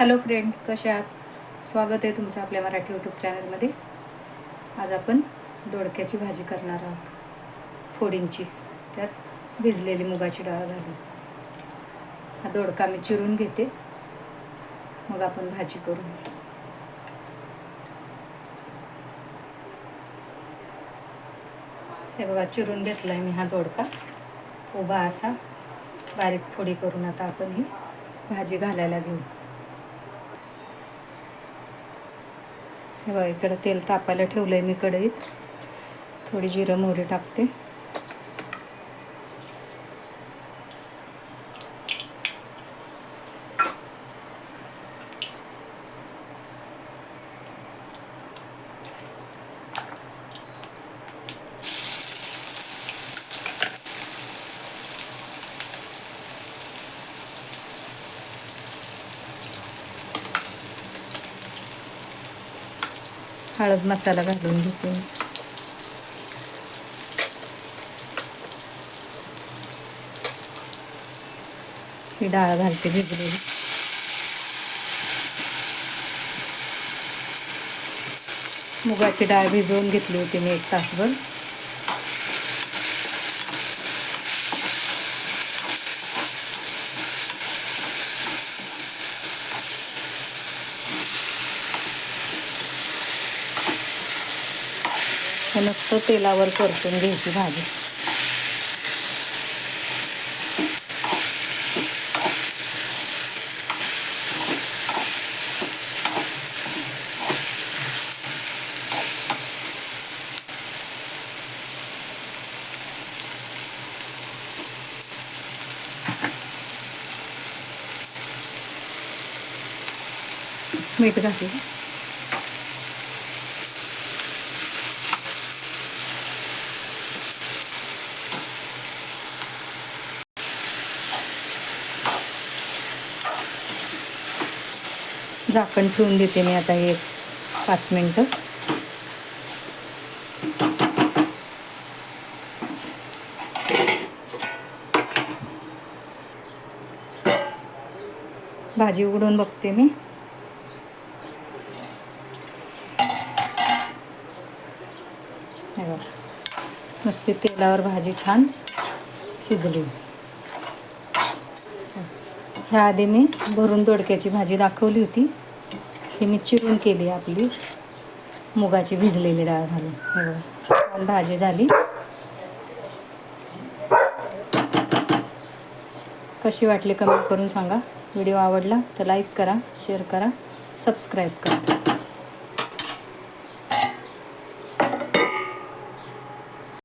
Hello friend कसे आहात? स्वागत आहे तुमचं आपल्या मराठी यूट्यूब चॅनलमध्ये. आज आपण दोडक्याची भाजी करणार आहोत. फोडींची. त्यात भिजलेली मुगाची डाळ घालून. हा दोडका मी चिरून घेते. मग आपण भाजी करू हे बघा चिरून घेतला आहे मी हा दोडका. उभा असा. बारीक फोडी करून आता आपण ही भाजी घालायला घेऊ. हे बघा इकडं तेल तापायला ठेवलं आहे मी कढईत. थोडी जिरं मोहरी टाकते. हळद मसाला घालून घेते. ही डाळ घालते भिजलेली. मुगाची डाळ भिजवून घेतली होती मी एक तासभर. फक्त नुसतं तेलावर परतून घ्यायची भाजी. मीठ घातलं. झाकण ठेवून देते मी आता एक पाच मिनटं. भाजी उघडून बघते मी. नुसती तेलावर भाजी छान शिजली. ह्या आधी मी भरून दोडक्याची भाजी दाखवली होती. ही मी चिरून केली आपली. मुगाची भिजलेली डाळ घालून. हे बघा छान भाजी झाली. कशी वाटली कमेंट करून सांगा. व्हिडिओ आवडला तर लाईक करा शेअर करा सबस्क्राईब करा.